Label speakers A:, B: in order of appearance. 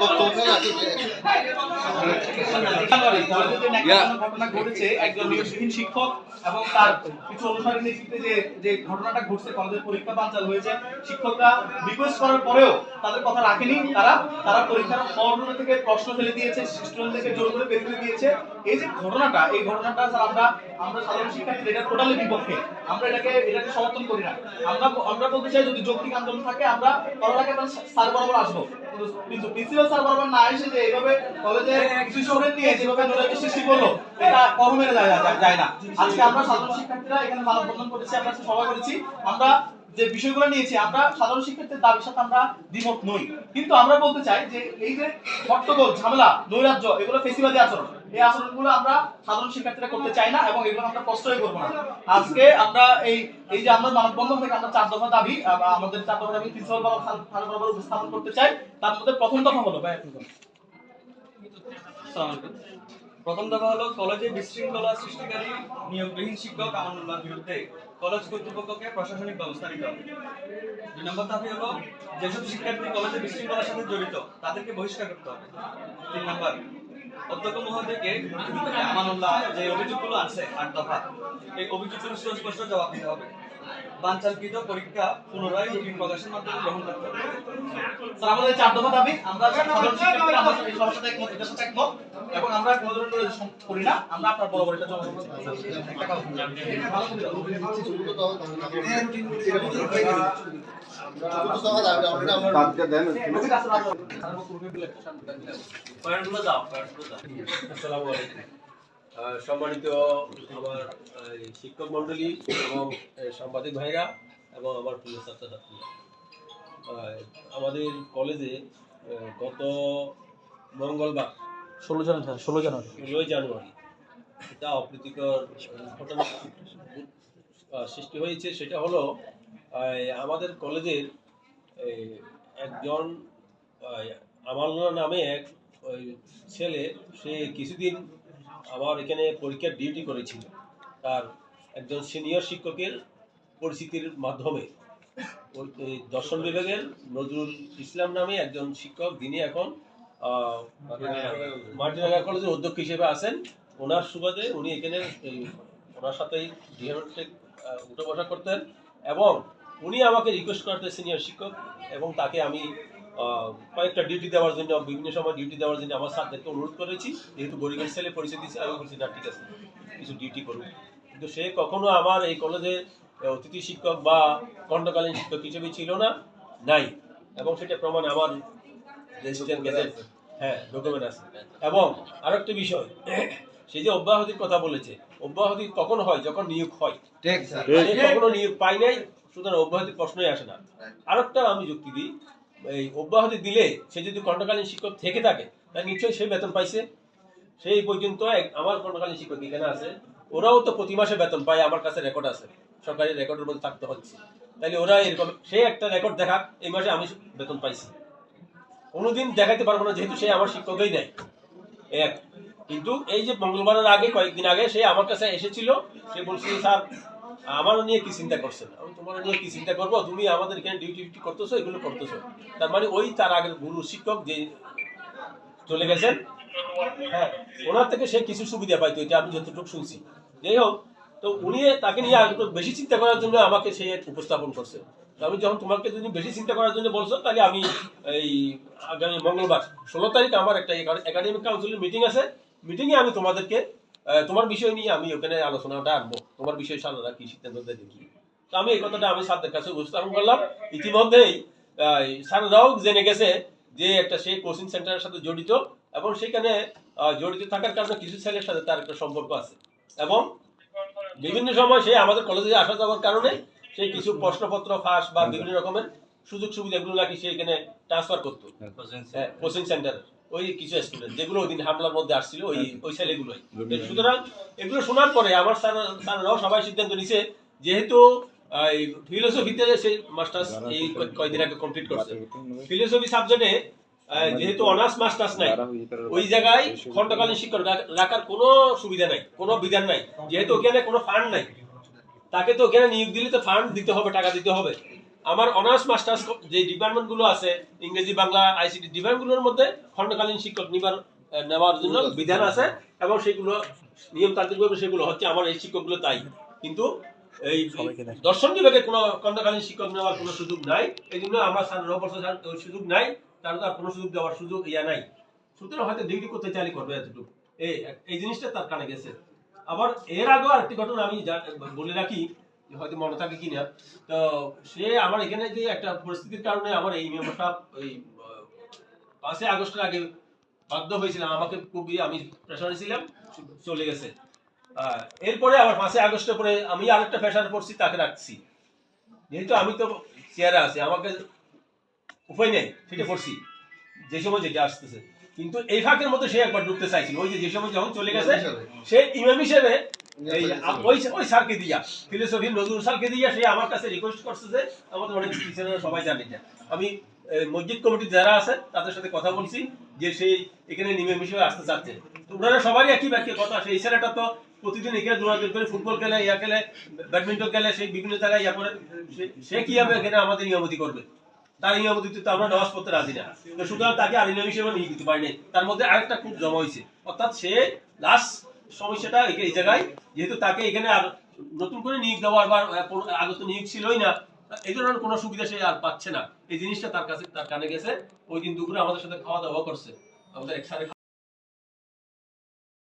A: নিতে হবে
B: নিতে হবে নিতে হবে
C: ঘটনা ঘটেছে একজন নিয়োগবিহীন শিক্ষক এবং তার কিছু অনুসারী নেতৃত্বে যে যে ঘটনাটা ঘটছে কলেজের পরীক্ষা বানচাল হয়েছে শিক্ষকরা রিকোয়েস্ট করার পরেও তাদের কথা রাখেনি। তারা তারা পরীক্ষার ফর্মুলা থেকে প্রশ্ন ফেলে দিয়েছে জোর করে বের করে দিয়েছে। এই যে ঘটনাটা এই ঘটনাটা স্যার আমরা আমরা সাধারণ শিক্ষার্থী এটা টোটালি বিপক্ষে। আমরা এটাকে এটাকে সমর্থন করি না। আমরা আমরা বলতে চাই যদি যৌক্তিক আন্দোলন থাকে আমরা করার স্যার বরাবর আসব। কিন্তু- প্রিন্সিপাল স্যার বরাবর না এসে যে এইভাবে কলেজে কিছু নিয়ে যেভাবে নৈরাজ্য সৃষ্টি করল, এটা কম মেনে যায় না। আজকে আমরা সাধারণ শিক্ষার্থীরা এখানে মানববন্ধন করেছি, আমরা সবাই করেছি। আমরা যে বিষয়গুলো নিয়েছি, আমরা সাধারণ শিক্ষার্থীর দাবির সাথে আমরা দ্বিমত নই। কিন্তু আমরা বলতে চাই যে এই যে হট্টগোল ঝামেলা, নৈরাজ্য, এগুলো ফেসিবাদী আচরণ। এই আচরণগুলো আমরা সাধারণ শিক্ষার্থীরা করতে চাই না এবং এগুলো আমরা কষ্টই করব না। আজকে আমরা এই এই যে আমরা মানববন্ধন থেকে আমরা চার দফা দাবি আমাদের চার দফা দাবি প্রিন্সিপাল উপস্থাপন করতে চাই। তার মধ্যে প্রথম দফা হলো, ভাই।
D: প্রথম দফা হলো, কলেজে বিশৃঙ্খলা সৃষ্টিকারী নিয়োগবিহীন শিক্ষক আমানুল্লাহর বিরুদ্ধে কলেজ কর্তৃপক্ষকে প্রশাসনিক ব্যবস্থা নিতে হবে। দুই নম্বর দাবি হলো, যেসব শিক্ষার্থী কলেজে বিশৃঙ্খলার সাথে জড়িত, তাদেরকে বহিষ্কার করতে হবে। তিন নম্বর অধ্যক্ষ মহোদয়কে আমানুল্লাহ যে অভিযোগগুলো আছে আট দফা এই অভিযোগগুলো সুস্পষ্ট জবাব দিতে হবে। বানচালকৃত পরীক্ষা পুনরায় রুটিন প্রকাশের মাধ্যমে গ্রহণ করতে হবে।
C: স্যার আমাদের চার দফা দাবি আমরা সাধারণ শিক্ষার্থীরা আমরা এই সবার সাথে একমত এটার সাথে একমত এবং আমরা কোনো ধরনের করি না আমরা আপনার বরাবর এটা জমা দিচ্ছি
E: আসসালামু আলাইকুম সম্মানিত আমার শিক্ষক মন্ডলী এবং সাংবাদিক ভাইরা এবং আমার প্রিয় ছাত্রছাত্রীরা আমাদের কলেজে গত মঙ্গলবার
C: ষোলো জানুয়ারি ষোলো জানুয়ারি।
E: ষোলোই জানুয়ারি এটা অপ্রীতিকর ঘটনা সৃষ্টি হয়েছে। সেটা হলো আমাদের কলেজের একজন আমানুল্লাহ নামে এক, ওই ছেলে, সে কিছুদিন আমার এখানে পরীক্ষার ডিউটি করেছিল। তার একজন সিনিয়র শিক্ষকের পরিচিতির মাধ্যমে। দর্শন বিভাগের নজরুল ইসলাম নামে একজন শিক্ষক, যিনি এখন মার্টিনাগা কলেজের অধ্যক্ষ হিসেবে আছেন। ওনার সুবাদে উনি এখানে ওনার সাথেই ডিএমএ উঠে বসা করতেন। এবং উনি আমাকে রিকোয়েস্ট করতেন সিনিয়র শিক্ষক এবং তাকে আমি কয়েকটা ডিউটি দেওয়ার জন্য বিভিন্ন সময় ডিউটি দেওয়ার জন্য আমার স্যারদেরকে অনুরোধ করেছি যেহেতু গরিবের ছেলে পরিচয় দিয়েছে আমি বলছি না ঠিক আছে কিছু ডিউটি করুন। কিন্তু সে কখনো আমার এই কলেজে অতিথি শিক্ষক বা খণ্ডকালীন শিক্ষক হিসেবে ছিল না নাই। এবং সেটা প্রমাণ আমার রেজিস্ট্রেন্ট গেজেট হ্যাঁ ডকুমেন্ট আছে। এবং আরেকটা বিষয় সে যে অব্যাহতির কথা বলেছে অব্যাহতি তখন হয়? যখন নিয়োগ হয়। কখনো নিয়োগ পাই নাই সুতরাং অব্যাহতির প্রশ্নই আসে না। আরেকটা আমি যুক্তি দিই এই অব্যাহতি দিলে সে যদি খণ্ডকালীন শিক্ষক থেকে থাকে, তাহলে নিশ্চয়ই সে বেতন পাইছে। সেই পর্যন্ত আমার খণ্ডকালীন শিক্ষক এখানে আছে। ওরাও তো প্রতি মাসে বেতন পায়, আমার কাছে রেকর্ড আছে। সরকারি রেকর্ডের মধ্যে থাকতে হচ্ছে। তাহলে ওরা এরকম, সে একটা রেকর্ড দেখাক, এই মাসে আমি বেতন পাইছি। কোনোদিন দেখাইতে পারব না, যেহেতু সে আমার শিক্ষকই নেয় এক। কিন্তু এই যে মঙ্গলবারের আগে, কয়েকদিন আগে সে আমার কাছে এসেছিল। সে বলছে, স্যার আমার নিয়ে কি চিন্তা করছেন আমি তোমার নিয়ে কি চিন্তা করব? তুমি আমাদের এখানে ডিউটি ডিউটি করতেছো, এগুলো করতেছো। তার মানে ওই তার আগের গুরু শিক্ষক যে চলে গেছেন হ্যাঁ ওনার থেকে সে কিছু সুবিধা পাইতো, এটা আমি যতটুকু শুনছি। যাই হোক, তো উনি তাকে নিয়ে আর বেশি চিন্তা করার জন্য আমাকে সে উপস্থাপন করছে। আমি যখন তোমাকে যদি বেশি চিন্তা করার জন্য বলছো, তাহলে আমি এই আগামী মঙ্গলবার, ষোলো তারিখ আমার একটা একাডেমিক কাউন্সিলের মিটিং আছে। মিটিংয়ে আমি তোমাদেরকে তোমার বিষয় নিয়ে আমি ওখানে আলোচনাটা আনব। তোমার বিষয় সারারা কি সিদ্ধান্ত দেয় দেখি তো আমি এই কথাটা আমি স্যারদের কাছে উপস্থাপন করলাম। ইতিমধ্যেই স্যাররাও জেনে গেছে যে একটা সে কোচিং সেন্টারের সাথে জড়িত এবং সেখানে জড়িত থাকার কারণে কিছু ছেলের সাথে তার একটা সম্পর্ক আছে এবং বিভিন্ন সময় সে আমাদের কলেজে আসা যাওয়ার কারণে সে কিছু প্রশ্নপত্র ফাঁস বা বিভিন্ন রকমের সুযোগ সুবিধাগুলো নাকি সে এখানে ট্রান্সফার করতো। হ্যাঁ, কোচিং সেন্টার ওই কিছু স্টুডেন্ট যেগুলো ওই দিন হামলার মধ্যে আসছিল ওই ওই ছেলেগুলোই। সুতরাং এগুলো শোনার পরে আমার স্যাররাও সবাই সিদ্ধান্ত নিছে যেহেতু এই ফিলোসফিতে সেই মাস্টার্স এই কয়দিন আগে কমপ্লিট করছে। ফিলোসফি সাবজেক্টে অনার্স মাস্টার্স নাই ওই জায়গায় খণ্ডকালীন শিক্ষক রাখার কোনো সুবিধা নাই কোনো বিধান নাই। যেহেতু ওখানে কোনো ফান্ড নাই তাকে তো ওখানে নিয়োগ দিলে তো ফান্ড দিতে হবে টাকা দিতে হবে। আমার অনার্স মাস্টার্স যে ডিপার্টমেন্টগুলো আছে ইংরেজি বাংলা আইসিটি ডিপার্টমেন্টগুলোর মধ্যে খণ্ডকালীন শিক্ষক নিবার নেওয়ার জন্য বিধান আছে এবং সেগুলো নিয়মতান্ত্রিকভাবে সেগুলো হচ্ছে আমার এই শিক্ষকগুলো তাই। কিন্তু এই দর্শন বিভাগে কোনো খণ্ডকালীন শিক্ষক নেওয়ার কোনো সুযোগ নাই। এই জন্য আমরা বছর স্যার ওই সুযোগ নাই তার তো আর কোনো সুযোগ দেওয়ার সুযোগ ইয়া নাই। সুতরাং হয়তো ডিগ্রি করতে চাইলে করবে এতটুকু। এই এই জিনিসটা তার কানে গেছে। আবার এর আগেও আরেকটি ঘটনা আমি বলে রাখি হয়তো মনে থাকে কিনা। তো সে আমার এখানে যে একটা পরিস্থিতির কারণে আমার এই মেম্বারটা ওই পাঁচই আগস্টের আগে বাধ্য হয়েছিলাম। আমাকে খুবই আমি প্রেশারে ছিলাম চলে গেছে। এরপরে আবার পাঁচই আগস্টের পরে আমি আরেকটা প্রেশারে পড়ছি তাকে রাখছি। যেহেতু আমি তো চেয়ারে আছি আমাকে উপায় নেই সেটা পড়ছি। যে সময় যেটা আসতেছে। কিন্তু এই ফাঁকের মধ্যে সে একবার ঢুকতে চাইছিল। ওই যে যে সময় যখন চলে গেছে সে ইমাম হিসেবে ওই স্যারকে দিয়া ফিলোসফি নজরুল স্যারকে দিয়া সে আমার কাছে রিকোয়েস্ট করছে যে আমাদের অনেক টিচাররা সবাই জানে যে আমি মসজিদ যারা আছে তাদের সাথে কথা বলছি যে সেই এখানে নিয়ম আসতে চাচ্ছে। ওনারা সবারই একই ব্যাখ্যা কথা সেই ছেলেটা তো প্রতিদিন এখানে করে ফুটবল খেলে ইয়া খেলে ব্যাডমিন্টন খেলে সেই বিভিন্ন জায়গায় ইয়া করে সে- কীভাবে এখানে আমাদের নিয়মতি করবে? তার নিয়মতি তো আমরা নামাজ পড়তে রাজি না। তো সুতরাং তাকে আলিম হিসেবে নিয়ে দিতে পারি নাই তার মধ্যে আরেকটা খুব জমা হয়েছে। অর্থাৎ সে লাস্ট সমস্যাটা এই- জায়গায়, যেহেতু তাকে এখানে আর নতুন করে নিয়োগ দেওয়ার বা আগে তো নিয়োগ ছিলই না, এই ধরনের কোনো সুবিধা সে আর পাচ্ছে না। এই জিনিসটা তার কাছে তার কানে গেছে ওই দিন দুপুরে আমাদের সাথে খাওয়া দাওয়া করছে। আমাদের এক